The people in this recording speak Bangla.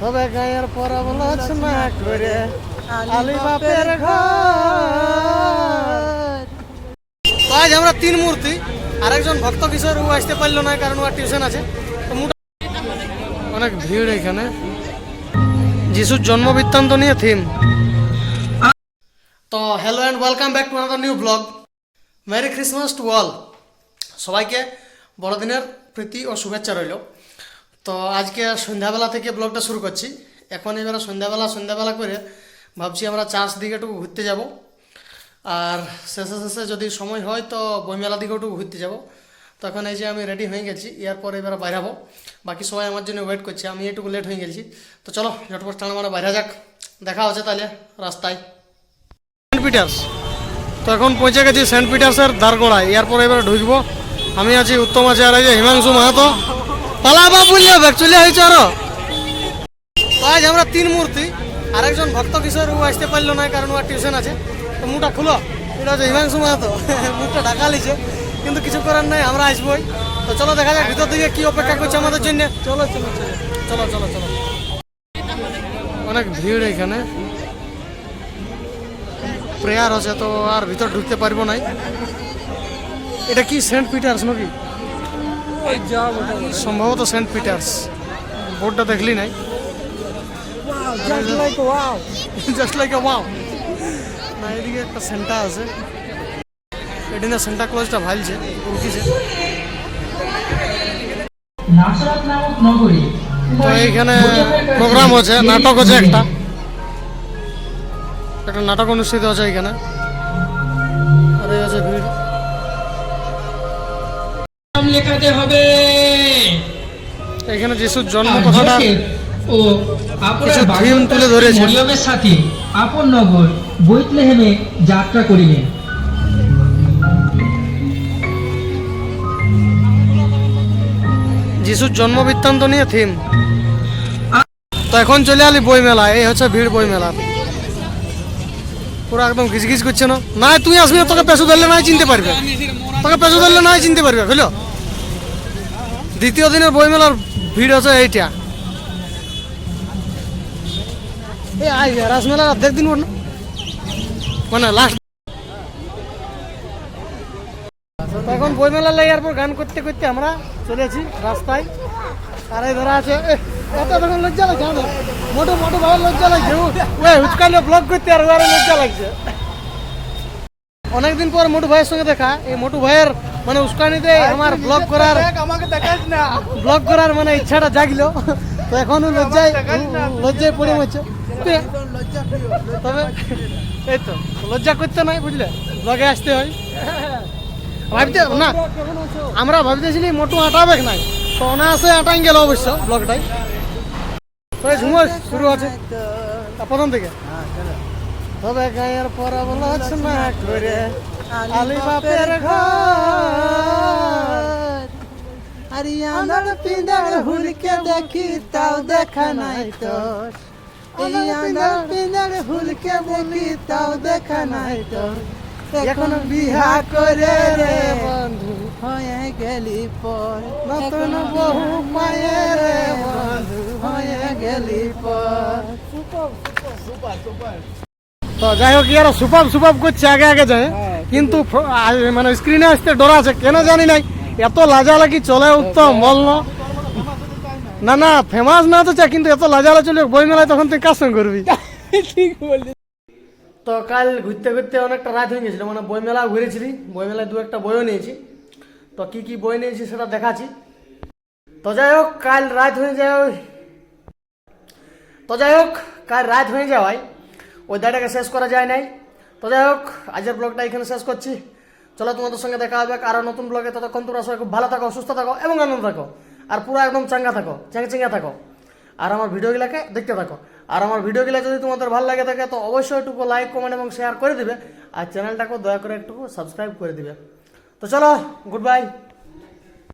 তবে গায়ের পরাবলছ না করে আলি বাপের ঘর। তো আজ আমরা তিন মূর্তি আর একজন ভক্ত কিশোর ও আসতে পারল না কারণ ওর টিউশন আছে। তো অনেক ভিড় এখানে। যিশুর জন্ম বৃত্তান্ত নিয়ে থিম তো hello and welcome back to another new vlog merry Christmas to all সবাইকে বড়দিনের প্রীতি ও শুভেচ্ছা রইল। তো আজকে সন্ধ্যাবেলা থেকে ব্লগটা শুরু করছি। এখন এবারে সন্ধ্যাবেলা সন্ধ্যাবেলা করে ভাবছি আমরা চার্চ দিকে একটু ঘুরতে যাব। আর শেষে শেষে যদি সময় হয় তো বইমেলা দিকেও একটু ঘুরতে যাব। তখন এই যে আমি রেডি হয়ে গেছি এরপর এবারে বাইরাবো। বাকি সবাই আমার জন্য ওয়েট করছে, আমি একটু লেট হয়ে গেছি। তো চলো, ঝটপট টানা মারা বাইরে যাক। দেখা হচ্ছে তাহলে রাস্তায়। সেন্ট পিটার্স তো এখন পৌঁছে গেছি সেন্ট পিটার্সের দ্বারগোড়ায়। এরপর এবার ঢুকবো। আমি আছি উত্তম আছে আর এই যে হিমাংশু মাহাতো। পালাবা বললে ব্যাগ চলে হয়েছে আরও। আজ আমরা তিন মূর্তি আর একজন ভক্ত কিশোর ও আসতে পারল না কারণ ওর টিউশন আছে। তো মুখটা খুলো এটা হচ্ছে হিমাংশু মাহাতো। মুখটা ঢাকা লিছে কিন্তু কিছু করার নাই আমরা আসবোই। তো চলো দেখা যাক ভিতর দিকে কি অপেক্ষা করছে আমাদের জন্য। চলো চলো চলো। চলো চলো চলো। অনেক ভিড় এখানে। প্রেয়ার আছে তো আর ভিতর ঢুকতে পারব নাই। এটা কি সেন্ট পিটার্স নাকি? সম্ভবত সেন্ট পিটার্স। বোর্ডটা দেখলি নাই? জাস্ট লাইক ওয়াও না এদিকে একটা সেন্টা আছে। এটি না সেন্টা ক্লজটা ভালছে উঠিছে তো এইখানে প্রোগ্রাম হচ্ছে নাটক হচ্ছে একটা। একটা নাটক অনুষ্ঠিত হচ্ছে এখানে। আর এই আছে ভিড়। লেখাতে হবে। এখানে যিশুর জন্ম কথাটা ও আপনার তুলে ধরেছে। মরিয়মের সাথে আপন নগর বৈতলেহেমে যাত্রা করিলেন। যিশুর জন্ম বৃত্তান্ত নিয়ে থিম। তো এখন চলে আলি বই মেলা এই হচ্ছে ভিড় বই মেলা পুরো একদম ঘিচঘিচ করছে না। না তুই আসবি তোকে পেছু ধরলে নাই চিনতে পারবে। তোকে পেছু ধরলে নাই চিনতে পারবে বুঝলো? দ্বিতীয় দিনের বইমেলার ভিড় হচ্ছে এইটা। এই আই রাসমেলা অর্ধেক দিন মানে লাস্ট এখন বইমেলা লাগার পর গান করতে করতে আমরা চলেছি রাস্তায়। আর এই ধরা আছে এত তখন লজ্জা লাগছে আমাদের। মোটো মোটো ভাবে লজ্জা লাগছে ওই হুচকালে ব্লগ করতে আর ওয়ারে লজ্জা লাগছে। অনেকদিন পর মোটু ভাইয়ের সঙ্গে দেখা, এই মোটু ভাইয়ের মানে উস্কানিতে আমার ব্লগ করার আমাকে দেখাস না। ব্লগ করার মানে ইচ্ছাটা জাগলো। তো এখন লজ্জায় লজ্জায় পড়ে মরছে তবে এই তো লজ্জা করতে নাই বুঝলে? ব্লগে আসতে হয়। ভাবতে না আমরা ভাবতেছিলি মোটু আটাবে নাই। তো অনায়াসে আটাই গেল অবশ্য ব্লগটাই তো এই ঝুমর শুরু আছে প্রথম থেকে। তবে গায়ের পরাবলছ না করে। আলি বাপের ঘর। আরিয়ানার পিনার হুলকে দেখি তাও দেখা নাই তোর আরিয়ানার পিনার হুলকে দেখি তাও দেখা নাই তোর এখন বিহা করে রে বন্ধু হয়ে গেলি পর। নতুন বহু পায়ে রে বন্ধু হয়ে গেলি পর। তো যাই হোক ইয়ারা সুপাপ সুপাপ করছে আগে আগে যায় কিন্তু মানে স্ক্রিনে আসতে ডর আছে, কেন জানি নাই। এত লাজালাগি চলে উত্তম বল না। না ফেমাস না তো চা কিন্তু এত লাজালা চলে বই মেলায় তখন তুই কাজ করবি। ঠিক বলি তো কাল ঘুরতে ঘুরতে অনেকটা রাত হয়ে গেছিল মানে বই মেলা ঘুরেছিলি বই মেলায় দু একটা বইও নিয়েছি। তো কি কি বই নিয়েছি সেটা দেখাচ্ছি। তো যাই হোক, কাল রাত হয়ে যায় তো যাই হোক, কাল রাত হয়ে যাওয়ায় ওই দায়টাকে শেষ করা যায় নাই। তো যাই হোক আজের ব্লগটা এখানে শেষ করছি। চলো তোমাদের সঙ্গে দেখা হবে আরও নতুন ব্লগে। ততক্ষণ তোমরা সবাই খুব ভালো থাকো, সুস্থ থাকো এবং আনন্দ থাকো। আর পুরো একদম চাঙ্গা থাকো, চ্যাংচিঙ্গা থাকো। আর আমার ভিডিওগুলোকে দেখতে থাকো। আর আমার ভিডিওগুলো যদি তোমাদের ভালো লাগে থাকে, তো অবশ্যই একটুকু লাইক কমেন্ট এবং শেয়ার করে দিবে। আর চ্যানেলটাকেও দয়া করে একটু সাবস্ক্রাইব করে দিবে। তো চলো গুড বাই